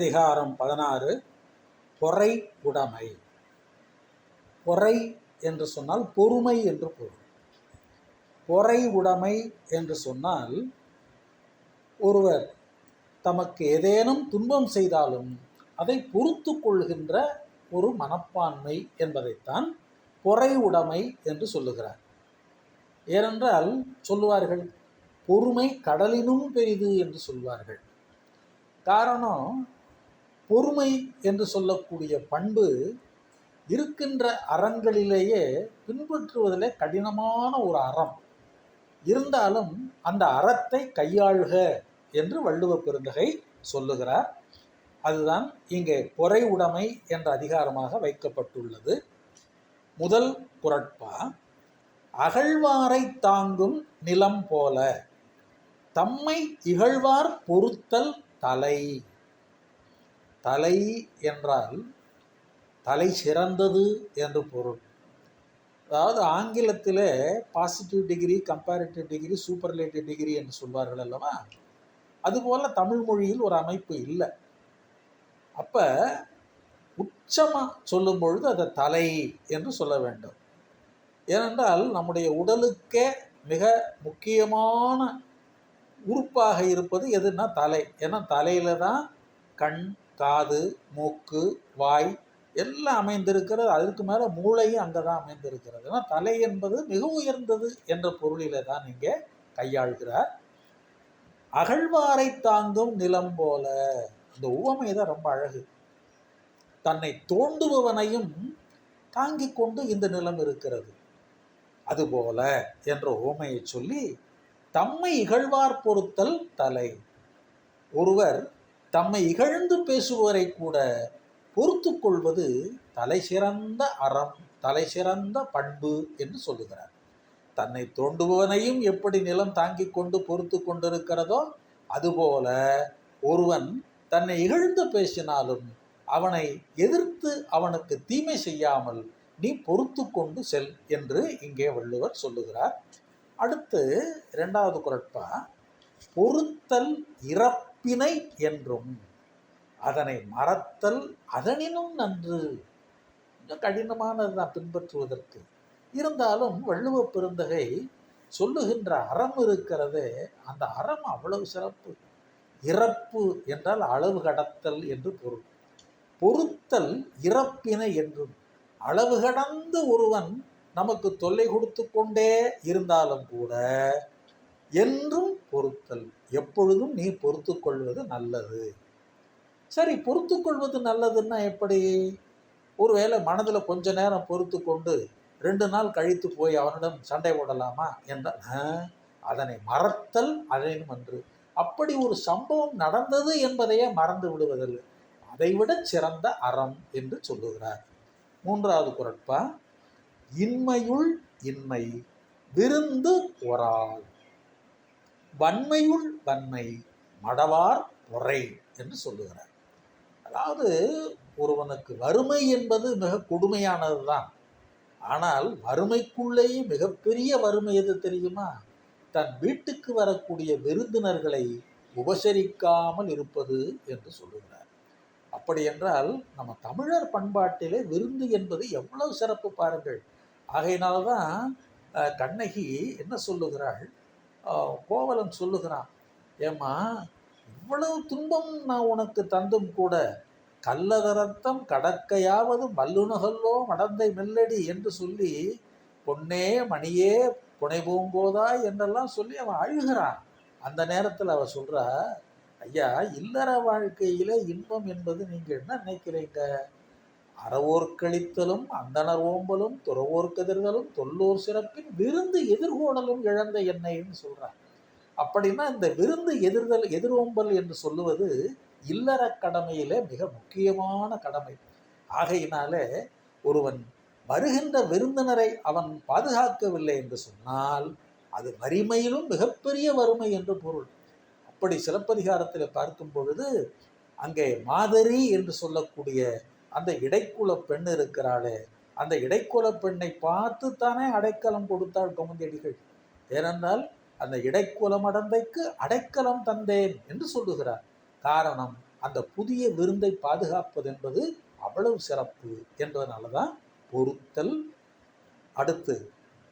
அதிகாரம் பதினாறு பொறை உடைமை. பொறை என்று சொன்னால் பொறுமை என்று பொருள். பொறை உடைமை என்று சொன்னால் ஒருவர் தமக்கு ஏதேனும் துன்பம் செய்தாலும் அதை பொறுத்து கொள்கின்ற ஒரு மனப்பான்மை என்பதைத்தான் பொறை உடைமை என்று சொல்லுகிறார். ஏனென்றால் சொல்லுவார்கள் பொறுமை கடலினும் பெரிது என்று சொல்வார்கள். காரணம் பொறுமை என்று சொல்லக்கூடிய பண்பு இருக்கின்ற அறங்களிலேயே பின்பற்றுவதில் கடினமான ஒரு அறம். இருந்தாலும் அந்த அறத்தை கையாள்க என்று வள்ளுவ பெருந்தகை சொல்லுகிறார். அதுதான் இங்கே பொறை உடைமை என்ற அதிகாரமாக வைக்கப்பட்டுள்ளது. முதல் குரட்பா அகழ்வாரை தாங்கும் நிலம் போல தம்மை இகழ்வார் பொறுத்தல் தலை. தலை என்றால் தலை சிறந்தது என்று பொருள். அதாவது ஆங்கிலத்தில் positive degree comparative degree superlative degree என்று சொல்வார்கள் அல்லவா? அதுபோல் தமிழ் மொழியில் ஒரு அமைப்பு இல்லை. அப்போ உச்சமாக சொல்லும் பொழுது அதை தலை என்று சொல்ல வேண்டும். ஏனென்றால் நம்முடைய உடலுக்கே மிக முக்கியமான உறுப்பாக இருப்பது எதுனா தலை. ஏன்னா தலையில் தான் கண் காது மூக்கு வாய் எல்லாம் அமைந்திருக்கிறது. அதற்கு மேலே மூளையும் அங்கே தான் அமைந்திருக்கிறது. ஏன்னா தலை என்பது மிக உயர்ந்தது என்ற பொருளில தான் இங்கே கையாள்கிறார். அகழ்வாரை தாங்கும் நிலம் போல. இந்த உவமை தான் ரொம்ப அழகு. தன்னை தோண்டுபவனையும் தாங்கிக் கொண்டு இந்த நிலம் இருக்கிறது. அதுபோல என்ற உவமையை சொல்லி தம்மை இகழ்வார் பொறுத்தல் தலை. ஒருவர் தம்மை இகழ்ந்து பேசுபவரை கூட பொறுத்து கொள்வது தலை சிறந்த அறம் தலை சிறந்த பண்பு என்று சொல்லுகிறார். தன்னை தோண்டுபவனையும் எப்படி நிலம் தாங்கி கொண்டு பொறுத்து கொண்டிருக்கிறதோ அதுபோல ஒருவன் தன்னை இகழ்ந்து பேசினாலும் அவனை எதிர்த்து அவனுக்கு தீமை செய்யாமல் நீ பொறுத்து கொண்டு செல் என்று இங்கே வள்ளுவர் சொல்லுகிறார். அடுத்து இரண்டாவது குரட்பா பொறுத்தல் இறப்பு நட்பினை என்றும் அதனை மறத்தல் அதனினும் நன்று. கொஞ்சம் கடினமானது தான் பின்பற்றுவதற்கு. இருந்தாலும் வள்ளுவ பெருந்தகை சொல்லுகின்ற அறம் இருக்கிறதே அந்த அறம் அவ்வளவு சிறப்பு. இறப்பு என்றால் அளவு கடத்தல் என்று பொருள். பொறுத்தல் இறப்பினை என்றும். அளவு கடந்து ஒருவன் நமக்கு தொல்லை கொடுத்து கொண்டே இருந்தாலும் கூட என்றும் பொருத்தல். எப்பொழுதும் நீ பொறுத்து கொள்வது நல்லது. சரி பொறுத்து கொள்வது நல்லதுன்னா எப்படி? ஒருவேளை மனதில் கொஞ்ச நேரம் பொறுத்து கொண்டு ரெண்டு நாள் கழித்து போய் அவனிடம் சண்டை போடலாமா என்றால் அதனை மறத்தல் அதனும் அன்று. அப்படி ஒரு சம்பவம் நடந்தது என்பதையே மறந்து விடுவதில்லை. அதைவிட சிறந்த அறம் என்று சொல்லுகிறார். மூன்றாவது குரட்பா இன்மையுள் இன்மை விருந்து ஒராள். வன்மையுள் வன்மை மடவார் பொறை என்று சொல்லுகிறார். அதாவது ஒருவனுக்கு வறுமை என்பது மிக கொடுமையானது தான் ஆனால் வறுமைக்குள்ளேயே மிகப்பெரிய வறுமை எது தெரியுமா? தன் வீட்டுக்கு வரக்கூடிய விருந்தினர்களை உபசரிக்காமல் இருப்பது என்று சொல்லுகிறார். அப்படி என்றால் நம்ம தமிழர் பண்பாட்டிலே விருந்து என்பது எவ்வளவு சிறப்பு பாருங்கள். ஆகையினால்தான் கண்ணகி என்ன சொல்லுகிறாள்? கோவலன் சொல்லுகிறான் ஏம்மா இவ்வளவு துன்பம் நான் உனக்கு தந்தும் கூட கல்லதரத்தம் கடக்கையாவது மல்லுநகல்லோ மடந்தை மெல்லடி என்று சொல்லி பொன்னே மணியே புனை பூங்கோதா என்றெல்லாம் சொல்லி அவன் அழுகிறான். அந்த நேரத்தில் அவ சொல்கிறா ஐயா இல்லற வாழ்க்கையில இன்பம் என்பது நீங்கள் என்ன நினைக்கிறீங்க? அறவோர் கழித்தலும் அந்தனர் ஓம்பலும் துறவோர் கதிர்களும் தொல்லோர் சிறப்பின் விருந்து எதிர்கோடலும் இழந்த எண்ணெய்ன்னு சொல்கிறார் அப்படின்னா இந்த விருந்து எதிர்தல் எதிரோம்பல் என்று சொல்லுவது இல்லற கடமையிலே மிக முக்கியமான கடமை. ஆகையினாலே ஒருவன் வருகின்ற விருந்தினரை அவன் பாதுகாக்கவில்லை என்று சொன்னால் அது வறுமையிலும் மிகப்பெரிய வறுமை என்று பொருள். அப்படி சிலப்பதிகாரத்தில் பார்க்கும் பொழுது அங்கே மாதரி என்று சொல்லக்கூடிய அந்த இடைக்குல பெண் இருக்கிறாளே. அந்த இடைக்குல பெண்ணை பார்த்து தானே அடைக்கலம் கொடுத்தாள் கமுந்தடிகள் ஏனென்றால் அந்த இடைக்குலம் அடந்தைக்கு அடைக்கலம் தந்தேன் என்று சொல்லுகிறார். காரணம் அந்த புதிய விருந்தை பாதுகாப்பது என்பது அவ்வளவு சிறப்பு என்பதனால தான் பொறுத்தல் அடுத்து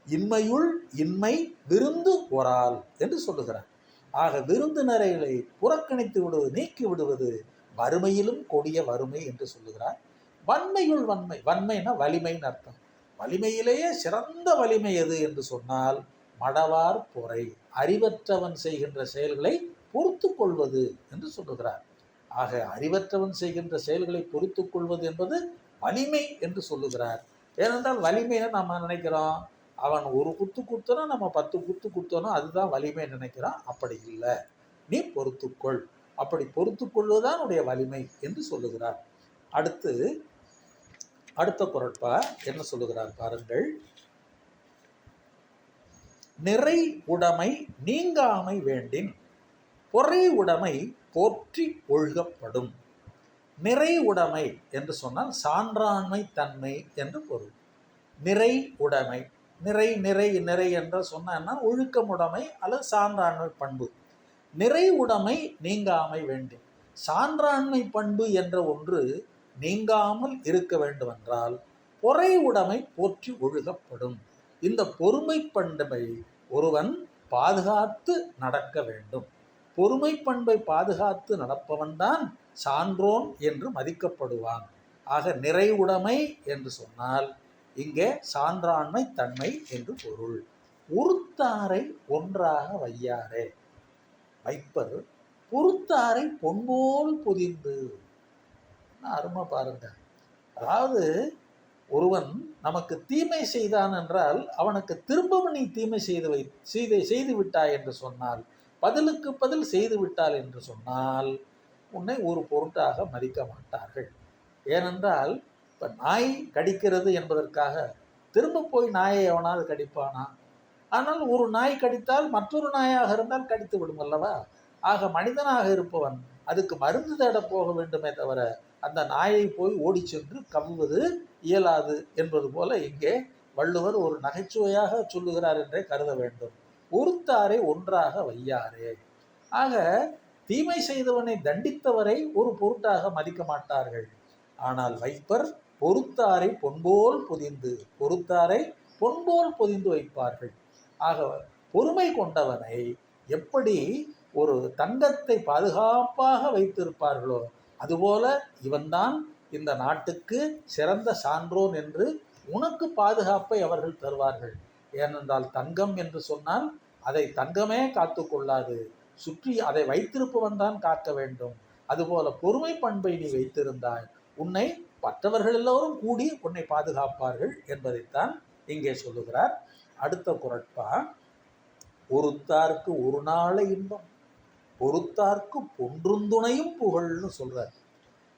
இன்மையுள் இன்மை விருந்து ஒரால் என்று சொல்லுகிறார். ஆக விருந்தினரைகளை புறக்கணித்து விடுவது நீக்கி விடுவது வறுமையிலும் கொடிய வறுமை என்று சொல்லுகிறார். வன்மையுள் வன்மை. வன்மைனா வலிமைன்னு அர்த்தம். வலிமையிலேயே சிறந்த வலிமை எது என்று சொன்னால் மடவார் பொறை அறிவற்றவன் செய்கின்ற செயல்களை பொறுத்து கொள்வது என்று சொல்லுகிறார். ஆக அறிவற்றவன் செய்கின்ற செயல்களை பொறுத்து கொள்வது என்பது வலிமை என்று சொல்லுகிறார். ஏனென்றால் வலிமையை நம்ம நினைக்கிறோம். அவன் ஒரு குத்து குத்துனா நம்ம பத்து குத்து குத்தணும் அதுதான் வலிமை நினைக்கிறான் அப்படி இல்லை. நீ பொறுத்துக்கொள் அப்படி பொறுத்துக்கொள்வதுதான் உடைய வலிமை என்று சொல்லுகிறார். அடுத்து அடுத்த குரட்பா என்ன சொல்லுகிறார் பாருங்கள். நிறை உடைமை நீங்காமை வேண்டின் பொறை உடைமை போற்றி ஒழுகப்படும். நிறை உடைமை என்று சொன்னால் சான்றாண்மை தன்மை என்று பொருள். நிறை உடைமை நிறை நிறை நிறை என்று சொன்னா ஒழுக்கமுடைமை அல்லது சான்றாண்மை பண்பு. நிறை உடைமை நீங்காமை வேண்டும் சான்றாண்மை பண்பு என்ற ஒன்று நீங்காமல் இருக்க வேண்டுமென்றால் பொறை உடைமை போற்றி ஒழுகப்படும். இந்த பொறுமை பண்பை ஒருவன் பாதுகாத்து நடக்க வேண்டும். பொறுமை பண்பை பாதுகாத்து நடப்பவன்தான் சான்றோன் என்று மதிக்கப்படுவான். ஆக நிறைவுடைமை என்று சொன்னால் இங்கே சான்றாண்மை தன்மை என்று பொருள். உருத்தாரை ஒன்றாக வையாரே. வைப்பது பொறுத்தாரை பொன்போல் பொதிந்து அருமை பாருங்க. அதாவது ஒருவன் நமக்கு தீமை செய்தான் என்றால் அவனுக்கு திரும்பவும் நீ தீமை செய்து வை செய்து செய்து விட்டாய் என்று சொன்னால் பதிலுக்கு பதில் செய்து விட்டால் என்று சொன்னால் உன்னை ஒரு பொருட்டாக மதிக்க மாட்டார்கள். ஏனென்றால் இப்போ நாய் கடிக்கிறது என்பதற்காக திரும்ப போய் நாயை எவனாவது கடிப்பானா? ஆனால் ஒரு நாய் கடித்தால் மற்றொரு நாயாக இருந்தால் கடித்து விடும் அல்லவா? ஆக மனிதனாக இருப்பவன் அதுக்கு மருந்து தேட போக வேண்டுமே தவிர அந்த நாயை போய் ஓடி சென்று கவ்வது இயலாது என்பது போல இங்கே வள்ளுவர் ஒரு நகைச்சுவையாக சொல்லுகிறார் என்றே கருத வேண்டும். ஒருத்தாரை ஒன்றாக வையாரே. ஆக தீமை செய்தவனை தண்டித்தவரை ஒரு பொருட்டாக மதிக்க மாட்டார்கள். ஆனால் வைப்பர் பொறுத்தாரை பொன்போல் பொதிந்து பொறுத்தாரை பொன்போல் பொதிந்து வைப்பார்கள். ஆக பொறுமை கொண்டவனை எப்படி ஒரு தங்கத்தை பாதுகாப்பாக வைத்திருப்பார்களோ? அதுபோல இவன்தான் இந்த நாட்டுக்கு சிறந்த சான்றோன் என்று உனக்கு பாதுகாப்பை அவர்கள் தருவார்கள். ஏனென்றால் தங்கம் என்று சொன்னால் அதை தங்கமே காத்து கொள்ளாது. சுற்றி அதை வைத்திருப்பவன் தான் காக்க வேண்டும். அதுபோல பொறுமை பண்பை நீ வைத்திருந்தாய். உன்னை மற்றவர்கள் எல்லோரும் கூடி உன்னை பாதுகாப்பார்கள் என்பதைத்தான் இங்கே சொல்லுகிறார். அடுத்த குரட்பா ஒருத்தாருக்கு ஒரு நாளை இன்பம். பொறுத்தார்க்கு பொன்றுந்துணையும் புகழ்னு சொல்கிறார்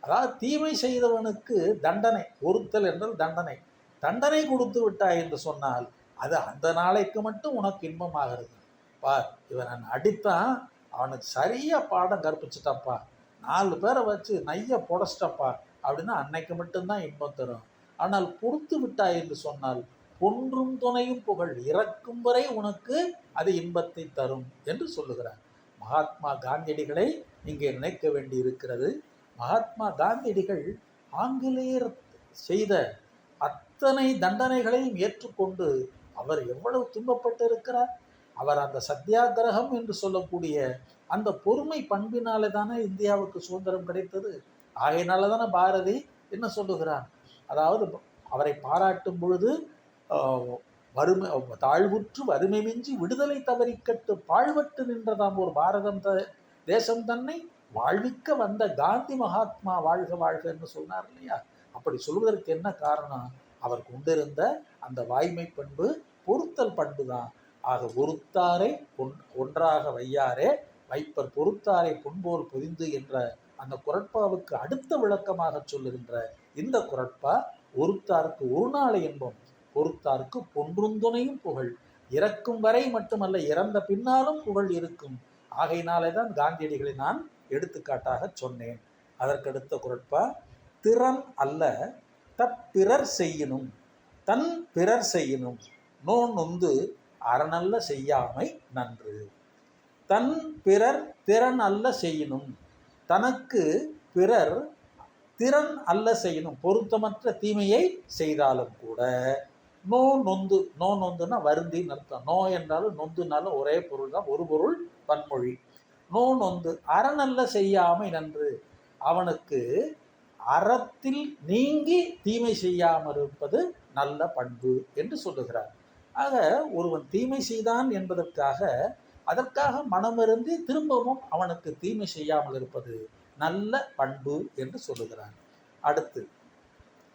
அதாவது தீமை செய்தவனுக்கு தண்டனை பொறுத்தல் என்றால் தண்டனை. தண்டனை கொடுத்து விட்டாய் என்று சொன்னால் அது அந்த நாளைக்கு மட்டும் உனக்கு இன்பமாகிறது. பார் இவன் அடித்தான் அவனுக்கு சரியாக பாடம் கற்பிச்சிட்டப்பா நாலு பேரை வச்சு நைய புடச்சிட்டப்பா அப்படின்னா அன்னைக்கு மட்டும்தான் இன்பம் தரும். ஆனால் பொறுத்து விட்டாய் என்று சொன்னால் பொன்றும் துணையும் புகழ் இறக்கும் வரை உனக்கு அது இன்பத்தை தரும் என்று சொல்லுகிறார். மகாத்மா காந்தியடிகளை இங்கே நினைக்க வேண்டி இருக்கிறது மகாத்மா காந்தியடிகள் ஆங்கிலேயர் செய்த அத்தனை தண்டனைகளையும் ஏற்றுக்கொண்டு அவர் எவ்வளவு துன்பப்பட்டு இருக்கிறார் அவர் அந்த சத்தியாகிரகம் என்று சொல்லக்கூடிய அந்த பொறுமை பண்பினாலே தானே இந்தியாவுக்கு சுதந்திரம் கிடைத்தது. ஆகையினால தானே பாரதி என்ன சொல்லுகிறார் அதாவது அவரை பாராட்டும் பொழுது வறுமை தாழ்வுற்று வறுமை மிஞ்சி விடுதலை தவறிக்கட்டு பாழ்வட்டு நின்றதாம் ஒரு பாரதம் த தேசம் தன்னை வாழ்விக்க வந்த காந்தி மகாத்மா வாழ்க வாழ்க என்று சொன்னார் இல்லையா? அப்படி சொல்வதற்கு என்ன காரணம்? அவர் கொண்டிருந்த அந்த வாய்மை பண்பு பொருத்தல் பண்பு தான் ஆக ஒருத்தாரை ஒன் ஒன்றாக வையாரே வைப்பர் பொறுத்தாரை பொன்போல் பொதிந்து என்ற அந்த குரட்பாவுக்கு அடுத்த விளக்கமாக சொல்லுகின்ற இந்த குரட்பா ஒருத்தாருக்கு ஒரு நாளை என்போம். பொறுத்தார்க்கு பொன்றுந்துணையும் புகழ். இறக்கும் வரை மட்டுமல்ல இறந்த பின்னாலும் புகழ் இருக்கும். ஆகையினாலே தான் காந்தியடிகளை நான் எடுத்துக்காட்டாக சொன்னேன். அதற்கடுத்த குரட்பா திறன் அல்ல தப்பிறர் செய்யணும் தன் பிறர் செய்யணும் நோ நொந்து அறநல்ல செய்யாமை நன்று. தன் பிறர் திறன் அல்ல செய்யணும் தனக்கு பிறர் திறன் அல்ல செய்யணும் பொருத்தமற்ற தீமையை செய்தாலும் கூட நோ நொந்து நோ நொந்துன்னா வருந்தின்னு அர்த்தம். நோ என்றாலும் நொந்துனாலும் ஒரே பொருள் தான். ஒரு பொருள் பன்மொழி. நோ நொந்து அறநல்ல செய்யாமை நன்று. அவனுக்கு அறத்தில் நீங்கி தீமை செய்யாமல் இருப்பது நல்ல பண்பு என்று சொல்லுகிறார். ஆக ஒருவன் தீமை செய்தான் என்பதற்காக அதற்காக மனமிருந்தி திரும்பவும் அவனுக்கு தீமை செய்யாமல் இருப்பது நல்ல பண்பு என்று சொல்லுகிறான் அடுத்து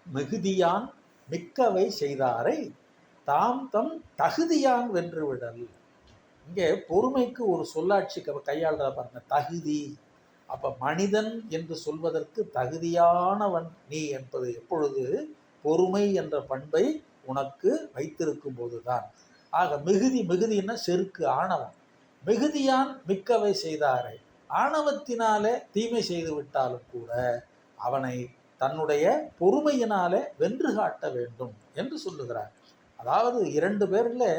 மிகுதியான் மிக்கவை செய்தாரை தாம் தம் தகுதியான் வென்று விடல் இங்கே பொறுமைக்கு ஒரு சொல்லாட்சி க- பாருங்க தகுதி. அப்ப மனிதன் என்று சொல்வதற்கு தகுதியானவன் நீ என்பது எப்பொழுது பொறுமை என்ற பண்பை உனக்கு வைத்திருக்கும் போதுதான் ஆக மிகுதி மிகுதின்னா செருக்கு ஆணவம். மிகுதியான் மிக்கவை செய்தாரை. ஆணவத்தினாலே தீமை செய்து விட்டாலும் கூட அவனை தன்னுடைய பொறுமையினாலே வென்று காட்ட வேண்டும் என்று சொல்லுகிறார். அதாவது இரண்டு பேரில்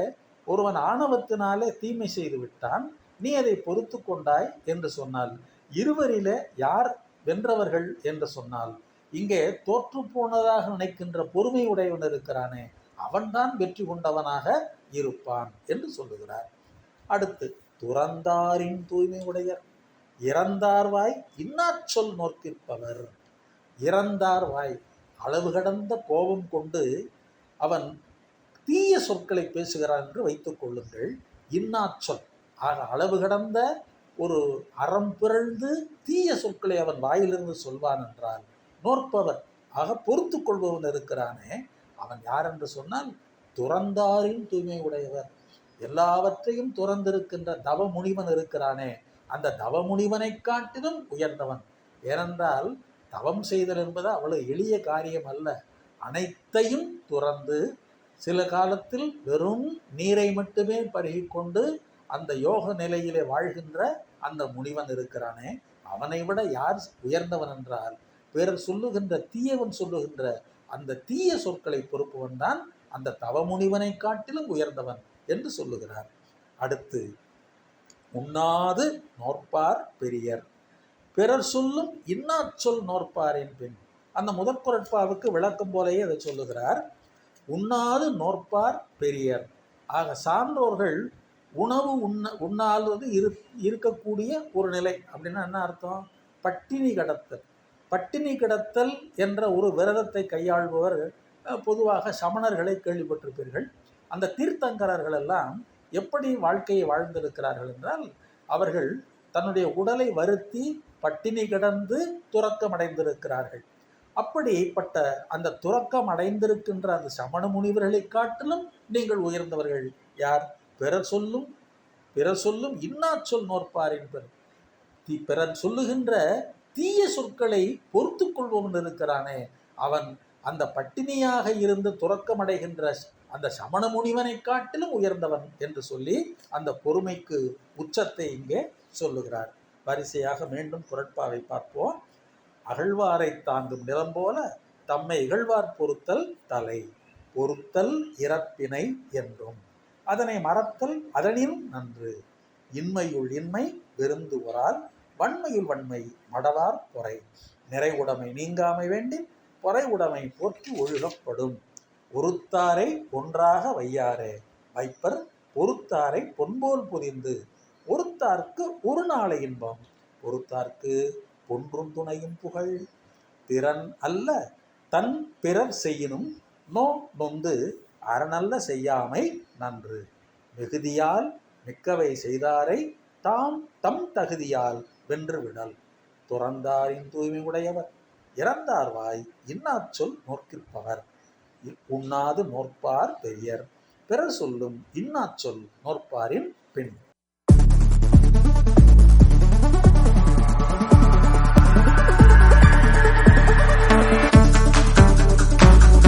ஒருவன் ஆணவத்தினாலே தீமை செய்து விட்டான் நீ அதை பொறுத்து கொண்டாய் என்று சொன்னால் இருவரிலே யார் வென்றவர்கள் என்று சொன்னால் இங்கே தோற்று போனதாக நினைக்கின்ற பொறுமை உடையவன் இருக்கிறானே அவன்தான் வெற்றி கொண்டவனாக இருப்பான் என்று சொல்லுகிறார். அடுத்து துறந்தாரின் தூய்மை உடையர் இறந்தார்வாய் இன்னாச்சொல் நோக்கிற்பவர் இறந்தார் வாய். அளவு கடந்த கோபம் கொண்டு அவன் தீய சொற்களை பேசுகிறான் என்று வைத்துக் கொள்ளுங்கள். இன்னாச்சொல். ஆக அளவு கடந்த ஒரு அறம் பிறழ்ந்து தீய சொற்களை அவன் வாயிலிருந்து சொல்வான் என்றால் நோற்பவர். ஆக பொறுத்து கொள்பவன் இருக்கிறானே. அவன் யார் என்று சொன்னால் துறந்தாரின் தூய்மை உடையவர். எல்லாவற்றையும் துறந்திருக்கின்ற தவ முனிவன் இருக்கிறானே. அந்த தவ முனிவனை காட்டிலும் உயர்ந்தவன். ஏனென்றால் தவம் செய்தல் என்பது அவ்வளவு எளிய காரியம் அல்ல. அனைத்தையும் துறந்து சில காலத்தில் வெறும் நீரை மட்டுமே பருகிக்கொண்டு அந்த யோக நிலையிலே வாழ்கின்ற அந்த முனிவன் இருக்கிறானே. அவனை விட யார் உயர்ந்தவன் என்றால் பிறர் சொல்லுகின்ற தீயவன் சொல்லுகின்ற அந்த தீய சொற்களை பொறுப்பவன் தான் அந்த தவமுனிவனை காட்டிலும் உயர்ந்தவன் என்று சொல்லுகிறார். அடுத்து உண்ணாது நோற்பார் பெரியர். பிறர் சொல்லும் இன்னாச்சொல் நோற்பாரின் பின். அந்த முதற் குரட்பாவுக்கு விளக்கம் போலேயே அதை சொல்லுகிறார். உண்ணாது நோற்பார் பெரியர். ஆக சான்றோர்கள் உணவு உண்ண உண்ணாதது இரு இருக்கக்கூடிய ஒரு நிலை. அப்படின்னா என்ன அர்த்தம்? பட்டினி கடத்தல். பட்டினி கிடத்தல் என்ற ஒரு விரதத்தை கையாள்பவர் பொதுவாக சமணர்களை கேள்விப்பட்டிருப்பீர்கள். அந்த தீர்த்தங்கரர்கள் எல்லாம் எப்படி வாழ்க்கையை வாழ்ந்திருக்கிறார்கள் என்றால் அவர்கள் தன்னுடைய உடலை வருத்தி பட்டினி கிடந்து துறக்கம் அடைந்திருக்கிறார்கள் அப்படிப்பட்ட அந்த துறக்கம் அடைந்திருக்கின்ற அந்த சமண முனிவர்களை காட்டிலும் நீங்கள் உயர்ந்தவர்கள் யார்? பிறர் சொல்லும் பிறர் சொல்லும் இன்னா சொல் நோற்பாரின் என்பர் தீ பிறர் சொல்லுகின்ற தீய சொற்களை பொறுத்து கொள்வோம் இருக்கிறானே. அவன் அந்த பட்டினியாக இருந்து துறக்கமடைகின்ற அந்த சமண முனிவனை காட்டிலும் உயர்ந்தவன் என்று சொல்லி அந்த பொறுமைக்கு உச்சத்தை இங்கே சொல்லுகிறார். வரிசையாக மீண்டும் குரட்பாவை பார்ப்போம். அகழ்வாரை தாங்கும் நிலம் போல தம்மை இகழ்வார் பொறுத்தல் தலை பொறுத்தல் இறப்பினை என்றும். அதனை மறத்தல் அதனினும் நன்று. இன்மையுள் இன்மை விருந்துவரால் வன்மையுள் வன்மை மடவார் பொறை. நிறைவுடைமை நீங்காமை வேண்டி பொறை உடைமை போற்றி ஒழுகப்படும். ஒருத்தாரை ஒன்றாக வையாரே. வைப்பர் பொறுத்தாரை பொன்போல் புரிந்து ஒருத்தார்க்கு ஒரு நாளை இன்பம் ஒருத்தார்க்கு பொன்றும் துணையும் புகழ். திறன் அல்ல தன் பிறர் செய்யினும் நோ நொந்து அறநல்ல செய்யாமை நன்று. மிகுதியால் மிக்கவை செய்தாரை தாம் தம் தகுதியால் வென்று விடல். துறந்தாரின் தூய்மை உடையவர் இறந்தார் வாய் இன்னாச்சொல் நோக்கிற்பவர் உண்ணாது நோற்பார் பெரியர் பிறர் சொல்லும் இன்னாச்சொல் நோற்பாரின் பின்